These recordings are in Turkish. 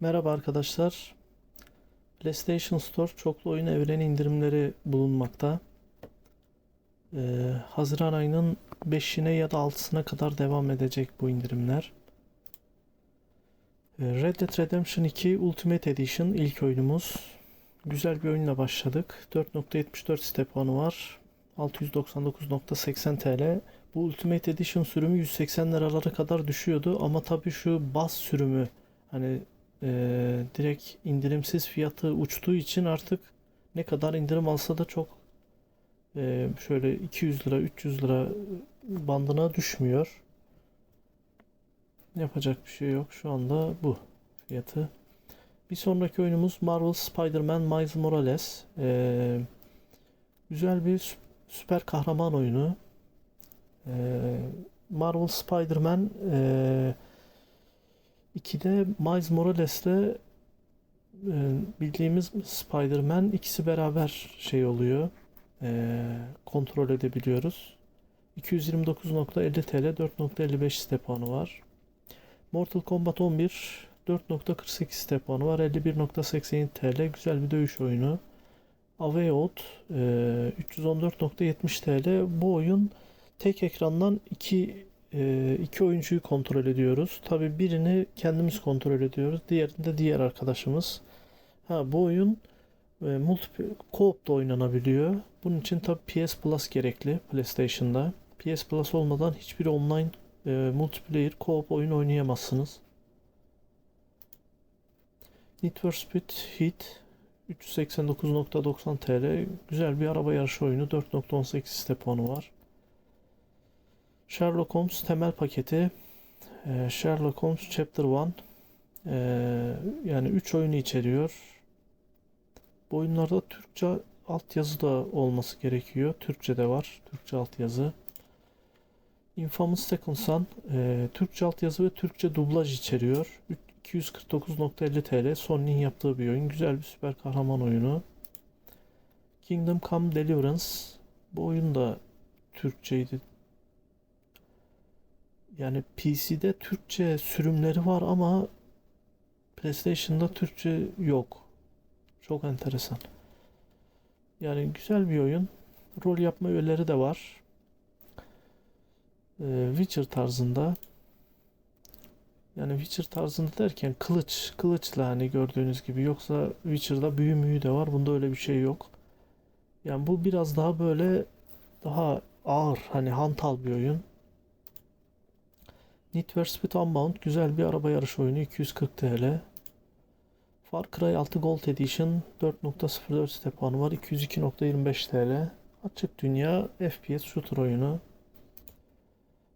Merhaba arkadaşlar. PlayStation Store çoklu oyun evreni indirimleri bulunmakta. Ee, Haziran ayının 5'ine ya da 6'sına kadar devam edecek bu indirimler. Ee, Red Dead Redemption 2 Ultimate Edition ilk oyunumuz. Güzel bir oyunla başladık. 4.74 site puanı var. 699.80 TL. Bu Ultimate Edition sürümü 180 liralara kadar düşüyordu ama tabii şu bas sürümü hani e, direkt indirimsiz fiyatı uçtuğu için artık ne kadar indirim alsa da çok e, şöyle 200 lira 300 lira bandına düşmüyor. Yapacak bir şey yok. Şu anda bu fiyatı. Bir sonraki oyunumuz Marvel Spider-Man Miles Morales. E, güzel bir sü- süper kahraman oyunu. E, Marvel Spider-Man e, 2'de Miles Morales'le e, bildiğimiz Spider-Man ikisi beraber şey oluyor. e, kontrol edebiliyoruz. 229.50 TL 4.55 site puanı var. Mortal Kombat 11 4.48 site puanı var. 51.80 TL güzel bir dövüş oyunu. Away Out e, 314.70 TL bu oyun tek ekrandan iki iki oyuncuyu kontrol ediyoruz. Tabii birini kendimiz kontrol ediyoruz. Diğerini de diğer arkadaşımız. Ha bu oyun e, multi co-op da oynanabiliyor. Bunun için tabii PS Plus gerekli PlayStation'da. PS Plus olmadan hiçbir online e, multiplayer co-op oyun oynayamazsınız. Need for Speed Heat 389.90 TL. Güzel bir araba yarışı oyunu. 4.18 site puanı var. Sherlock Holmes temel paketi. Ee, Sherlock Holmes Chapter 1. Ee, yani 3 oyunu içeriyor. Bu oyunlarda Türkçe altyazı da olması gerekiyor. Türkçe de var. Türkçe altyazı. Infamous Second Son ee, Türkçe altyazı ve Türkçe dublaj içeriyor. 249.50 TL Sony'nin yaptığı bir oyun. Güzel bir süper kahraman oyunu. Kingdom Come Deliverance bu oyun da Türkçeydi yani PC'de Türkçe sürümleri var ama PlayStation'da Türkçe yok. Çok enteresan. Yani güzel bir oyun. Rol yapma öğeleri de var. Ee, Witcher tarzında. Yani Witcher tarzında derken kılıç, kılıçla hani gördüğünüz gibi yoksa Witcher'da büyü müyü de var. Bunda öyle bir şey yok. Yani bu biraz daha böyle daha ağır hani hantal bir oyun. Need for Speed Unbound güzel bir araba yarış oyunu 240 TL. Far Cry 6 Gold Edition 4.04 site puanı var 202.25 TL. Açık dünya FPS shooter oyunu.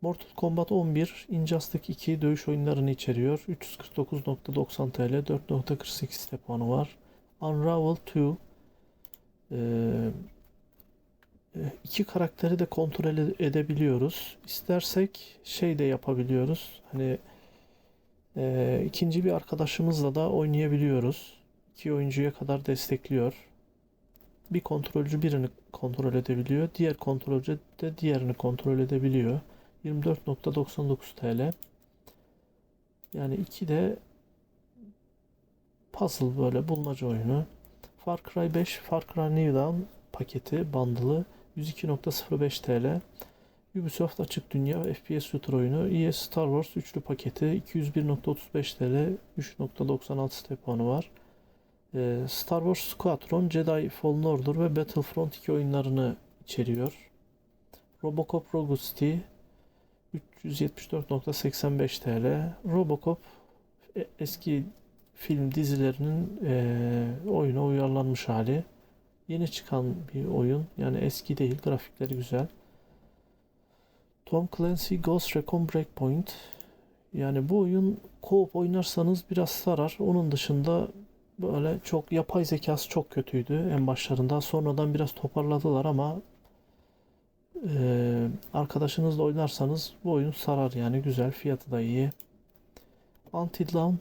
Mortal Kombat 11 Injustice 2 dövüş oyunlarını içeriyor. 349.90 TL 4.48 site puanı var. Unravel 2 ee, iki karakteri de kontrol ede- edebiliyoruz. İstersek şey de yapabiliyoruz. Hani e, ikinci bir arkadaşımızla da oynayabiliyoruz. İki oyuncuya kadar destekliyor. Bir kontrolcü birini kontrol edebiliyor. Diğer kontrolcü de diğerini kontrol edebiliyor. 24.99 TL. Yani iki de puzzle böyle bulmaca oyunu. Far Cry 5, Far Cry New Dawn paketi, bundle'ı 102.05 TL. Ubisoft Açık Dünya FPS shooter oyunu. ES Star Wars üçlü paketi 201.35 TL. 3.96 site puanı var. Ee, Star Wars Squadron, Jedi Fallen Order ve Battlefront 2 oyunlarını içeriyor. Robocop Rogue City 374.85 TL. Robocop e- eski film dizilerinin e, oyuna uyarlanmış hali. Yeni çıkan bir oyun. Yani eski değil. Grafikleri güzel. Tom Clancy Ghost Recon Breakpoint. Yani bu oyun co-op oynarsanız biraz sarar. Onun dışında böyle çok yapay zekası çok kötüydü en başlarında. Sonradan biraz toparladılar ama e, arkadaşınızla oynarsanız bu oyun sarar yani güzel. Fiyatı da iyi. Until Dawn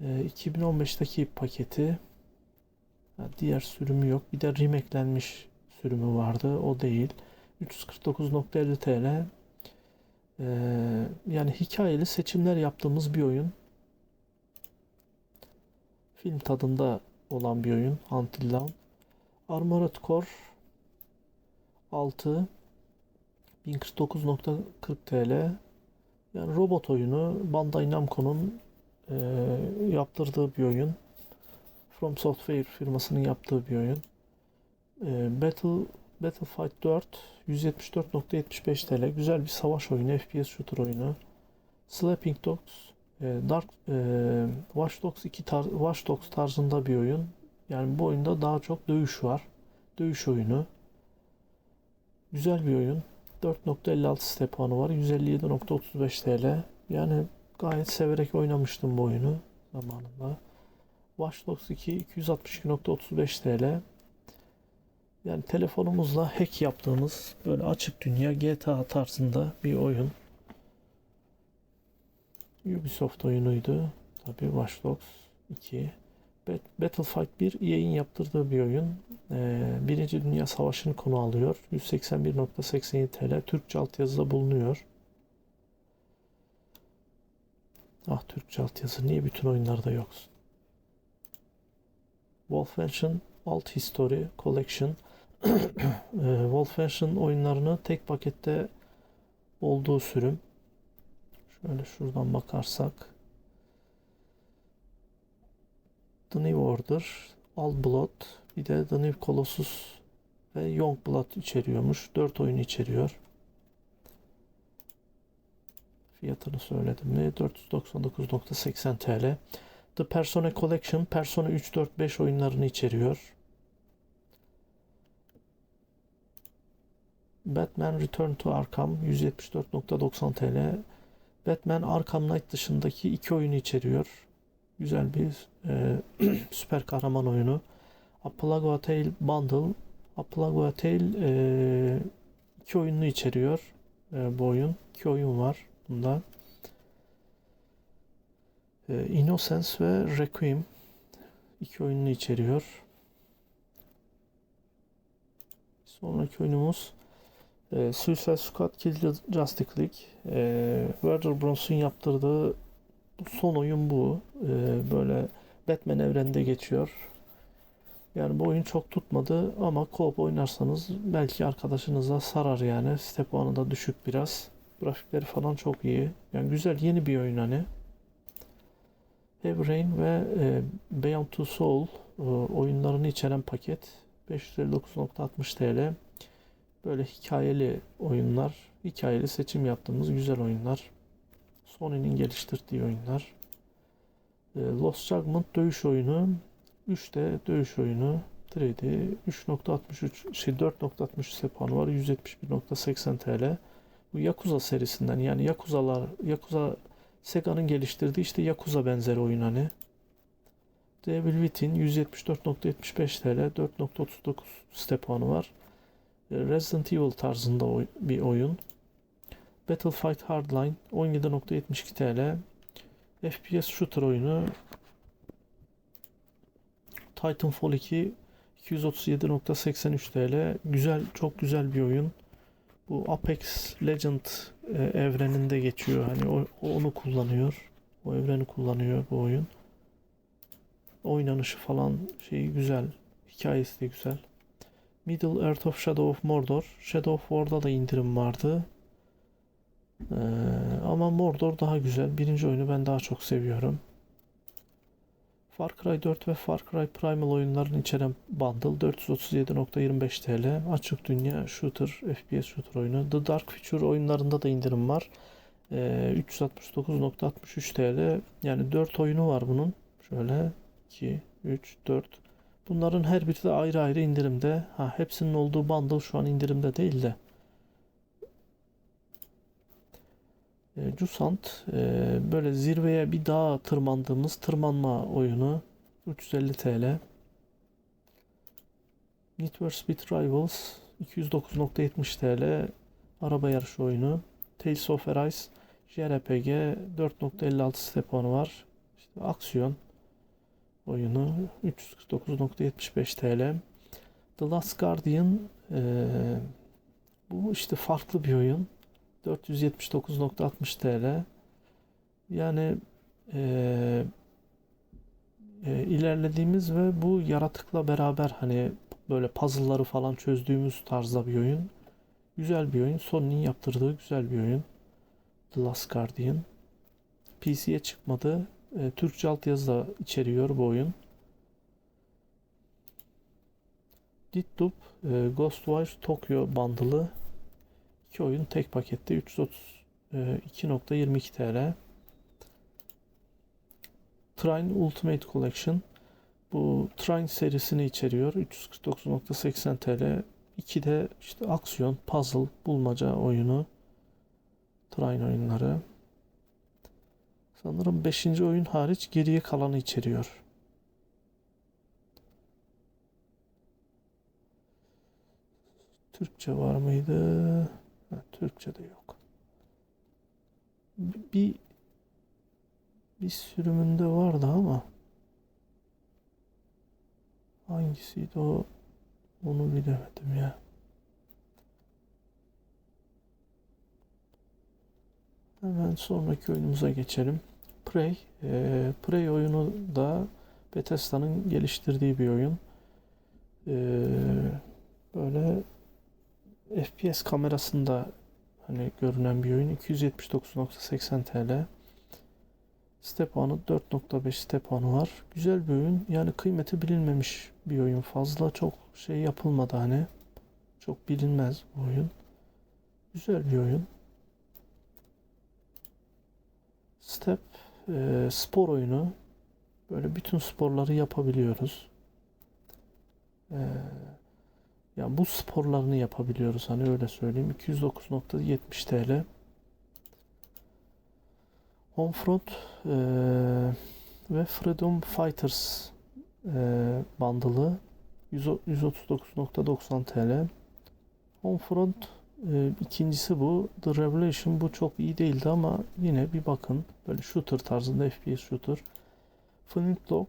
e, 2015'teki paketi. Diğer sürümü yok. Bir de remakelenmiş sürümü vardı. O değil. 349.50 TL. Ee, yani hikayeli seçimler yaptığımız bir oyun. Film tadında olan bir oyun. Until Dawn. Armored Core 6 1049.40 TL. Yani robot oyunu. Bandai Namco'nun e, yaptırdığı bir oyun. From Software firmasının yaptığı bir oyun. E, Battle Battlefield 4 174.75 TL. Güzel bir savaş oyunu, FPS shooter oyunu. Sleeping Dogs e, Dark e, Watch Dogs 2 tar Watch Dogs tarzında bir oyun. Yani bu oyunda daha çok dövüş var. Dövüş oyunu. Güzel bir oyun. 4.56 site puanı var. 157.35 TL. Yani gayet severek oynamıştım bu oyunu zamanında. Watch Dogs 2 262.35 TL. Yani telefonumuzla hack yaptığımız böyle açık dünya GTA tarzında bir oyun. Ubisoft oyunuydu. Tabii Watch Dogs 2. Bat- Battlefield 1 EA'in yaptırdığı bir oyun. Ee, Birinci Dünya Savaşı'nı konu alıyor. 181.87 TL. Türkçe altyazıda bulunuyor. Ah Türkçe altyazı niye bütün oyunlarda yoksun? Wolfenstein Alt History Collection Ee, Wolfenstein oyunlarını tek pakette olduğu sürüm. Şöyle şuradan bakarsak The New Order, Old Blood, bir de The New Colossus ve Young Blood içeriyormuş. 4 oyun içeriyor. Fiyatını söyledim mi? 499.80 TL. The Persona Collection, Persona 3, 4, 5 oyunlarını içeriyor. Batman Return to Arkham 174.90 TL. Batman Arkham Knight dışındaki iki oyunu içeriyor. Güzel bir e, süper kahraman oyunu. A Plague Tale Bundle. A Plague Tale e, iki oyununu içeriyor e, bu oyun. İki oyun var bunda. E, Innocence ve Requiem iki oyununu içeriyor. Sonraki oyunumuz e, Suicide Squad Kill Justice League. E, Warner Bros'un yaptırdığı son oyun bu. E, böyle Batman evreninde geçiyor. Yani bu oyun çok tutmadı ama co-op oynarsanız belki arkadaşınıza sarar yani. Site puanı da düşük biraz. Grafikleri falan çok iyi. Yani güzel yeni bir oyun hani. Heavy Rain ve e, Beyond Two Soul e, oyunlarını içeren paket 559.60 TL. Böyle hikayeli oyunlar, hikayeli seçim yaptığımız güzel oyunlar. Sony'nin geliştirdiği oyunlar. E, Lost Judgment dövüş oyunu, 3D dövüş oyunu, 3D 3.63 şey 4.63 site puanı var. 171.80 TL. Bu Yakuza serisinden yani Yakuza'lar Yakuza Sega'nın geliştirdiği işte Yakuza benzeri oyun hani. Devil Within 174.75 TL 4.39 site puanı var. E, Resident Evil tarzında oy- bir oyun. Battlefield Hardline 17.72 TL. FPS shooter oyunu. Titanfall 2 237.83 TL. Güzel, çok güzel bir oyun. Bu Apex Legend e, evreninde geçiyor. Hani o, onu kullanıyor. O evreni kullanıyor bu oyun. Oynanışı falan şeyi güzel. Hikayesi de güzel. Middle Earth of Shadow of Mordor. Shadow of War'da da indirim vardı. Ee, ama Mordor daha güzel. Birinci oyunu ben daha çok seviyorum. Far Cry 4 ve Far Cry Primal oyunlarını içeren bundle 437.25 TL. Açık dünya shooter, FPS shooter oyunu. The Dark Future oyunlarında da indirim var. Ee, 369.63 TL. Yani 4 oyunu var bunun. Şöyle 2, 3, 4. Bunların her biri de ayrı ayrı indirimde. Ha, hepsinin olduğu bundle şu an indirimde değil de. E, Jusant e, böyle zirveye bir dağa tırmandığımız tırmanma oyunu 350 TL. Need for Speed Rivals 209.70 TL araba yarışı oyunu. Tales of Arise JRPG 4.56 site puanı var. İşte aksiyon oyunu 349.75 TL. The Last Guardian e, bu işte farklı bir oyun. 479.60 TL. Yani eee, e, ilerlediğimiz ve bu yaratıkla beraber hani böyle puzzle'ları falan çözdüğümüz tarzda bir oyun. Güzel bir oyun. Sony'nin yaptırdığı güzel bir oyun. The Last Guardian. PC'ye çıkmadı. E, Türkçe altyazı da içeriyor bu oyun. Deathloop, e, Ghostwire Tokyo bundle'ı. İki oyun tek pakette 330 e, 2.22 TL. Trine Ultimate Collection. Bu Trine serisini içeriyor. 349.80 TL. İki de işte aksiyon, puzzle, bulmaca oyunu. Trine oyunları. Sanırım 5. oyun hariç geriye kalanı içeriyor. Türkçe var mıydı? Ha, Türkçe de yok. Bir, bir sürümünde vardı ama hangisiydi o onu bilemedim ya. Hemen sonraki oyunumuza geçelim. Prey. Ee, Prey oyunu da Bethesda'nın geliştirdiği bir oyun. Ee, böyle FPS kamerasında hani görünen bir oyun. 279.80 TL. Step puanı 4.5 step puanı var. Güzel bir oyun. Yani kıymeti bilinmemiş bir oyun. Fazla çok şey yapılmadı hani. Çok bilinmez bu oyun. Güzel bir oyun. Step e, spor oyunu. Böyle bütün sporları yapabiliyoruz. E, yani bu sporlarını yapabiliyoruz hani öyle söyleyeyim. 209.70 TL. Homefront e, ve Freedom Fighters e, bundle'ı 139.90 TL. Homefront e, ikincisi bu. The Revelation bu çok iyi değildi ama yine bir bakın. Böyle shooter tarzında FPS shooter. Flintlock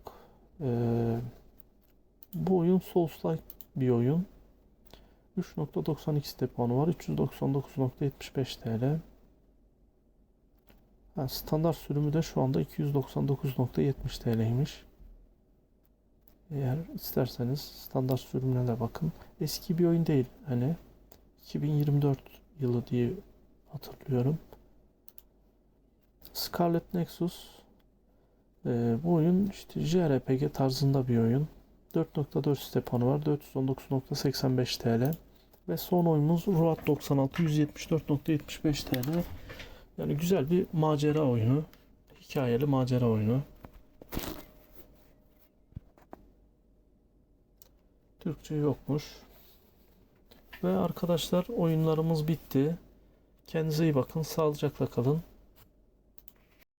e, bu oyun Souls-like bir oyun. 3.92 step puanı var. 399.75 TL. Ha, standart sürümü de şu anda 299.70 TL'ymiş. Eğer isterseniz standart sürümüne de bakın. Eski bir oyun değil. Hani 2024 yılı diye hatırlıyorum. Scarlet Nexus ee, bu oyun işte JRPG tarzında bir oyun. 4.4 step puanı var. 419.85 TL. Ve son oyunumuz Road 96 174.75 TL. Yani güzel bir macera oyunu. Hikayeli macera oyunu. Türkçe yokmuş. Ve arkadaşlar oyunlarımız bitti. Kendinize iyi bakın. Sağlıcakla kalın.